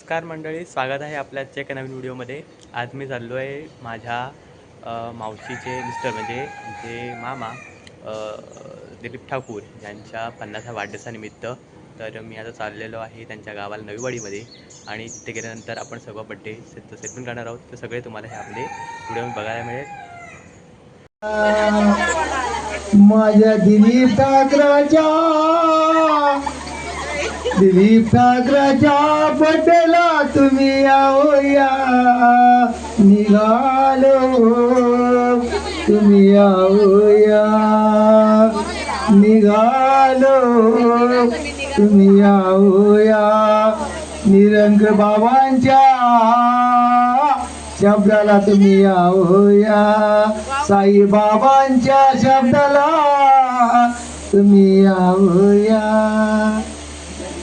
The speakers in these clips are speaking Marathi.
नमस्कार मंडळी स्वागत आहे आपल्या आजच्या एका नवीन व्हिडिओमध्ये. आज मी चाललो आहे माझ्या मावशीचे मिस्टर म्हणजे जे मामा दिलीप ठाकूर यांच्या पन्नासा वाढदिवसानिमित्त तर मी आता चाललेलो आहे त्यांच्या गावाला नवीवाडीमध्ये आणि तिथे गेल्यानंतर आपण सर्व बड्डे सेलिब्रेट करणार आहोत. तर सगळे तुम्हाला ह्यामध्ये व्हिडिओ बघायला मिळेल. माझ्या दिलीप ठाकराच्या दिलीप ठाकराच्या बड्डेला तुम्ही आओया निघालो. तुम्ही आओया निघालो. तुम्ही आओया निरंग बाबांच्या शब्दाला तुम्ही आओया साई बाबांच्या शब्दाला तुम्ही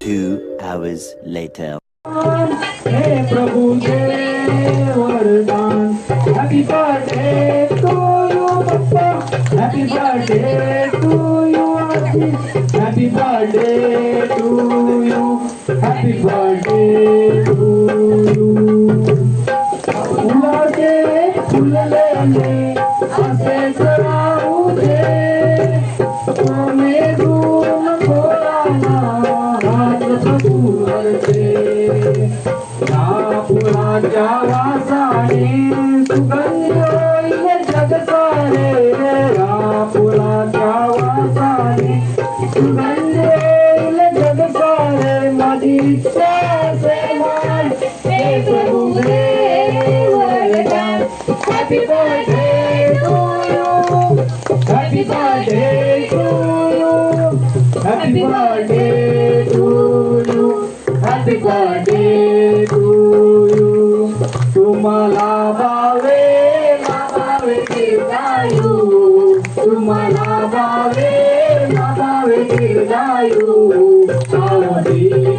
Two hours later. Happy birthday to you, Happy birthday to you. Happy birthday to you. असेच राहू दे मेघून भोलाना वरदान happy birthday to you happy birthday to you happy birthday to you happy birthday to you तुम्हाला भावे मागावे दीर्घायू तुम्हाला भावे मागावे दीर्घायू सावधी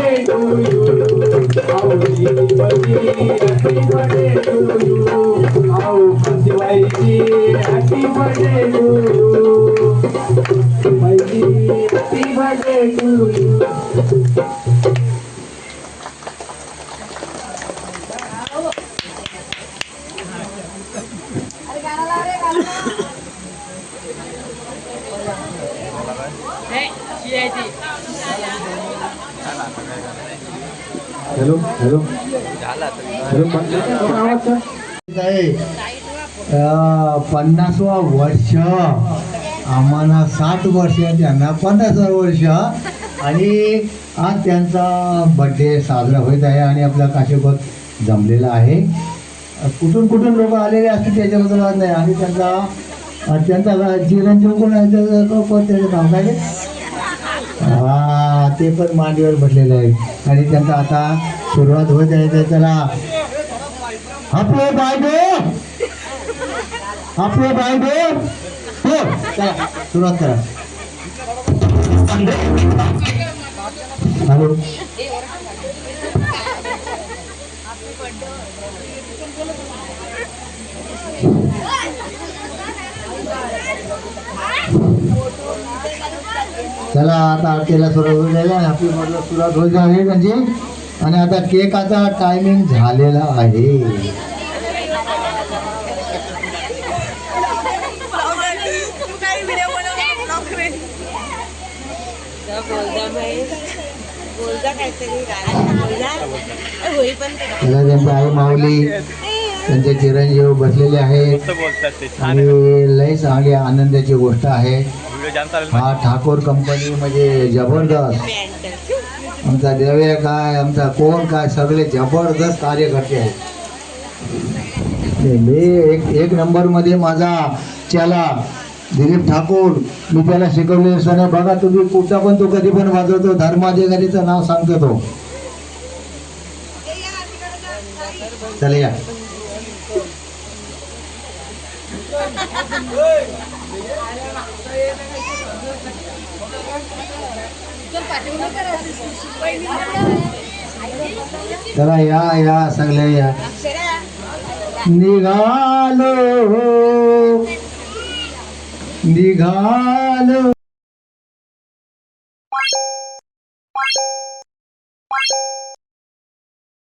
शिवाईजी happy birthday to you hello hello hello कोण आवाज आहे अं, पन्नासवा वर्ष आम्हाला साठ वर्ष त्यांना पन्नासवा वर्ष. आणि आज त्यांचा बड्डे साजरा होत आहे आणि आपला काशीबत जमलेला आहे. कुठून कुठून लोक आलेले असतील त्याच्याबद्दल वाद नाही. आणि त्यांचा त्यांचा चिरंजीव कोण आहे त्याचं कोण त्याचं नाव काय आहे? हा ते पण मांडीवर बसलेले आहे आणि त्यांचा आता सुरुवात होत आहे. तर त्याला आपले बायबो आपले बायबो हो चला सुरुवात करा हॅलो चला आता आरतीला सुरुवात होईल आणि आपली म्हटलं सुरुवात होईल आहे म्हणजे आणि आता केकाचा टायमिंग झालेला आहे. त्याला त्यांची आई माऊली त्यांचे चिरंजीव बसलेले आहेत. आणि लय चांगली आनंदाची गोष्ट आहे. हा ठाकूर कंपनी म्हणजे जबरदस्त. आमचा देवे काय आमचा कोण काय सगळे जबरदस्त कार्यकर्ते आहेत. एक एक नंबरमध्ये माझा चला दिलीप ठाकूर मी त्याला शिकवले असताना बघा तुम्ही कुठं पण तो कधी पण वाजवतो धर्माधिकारीचं नाव सांगतो तो. चला या. चला या या सगळे या. निघालो. ঘালো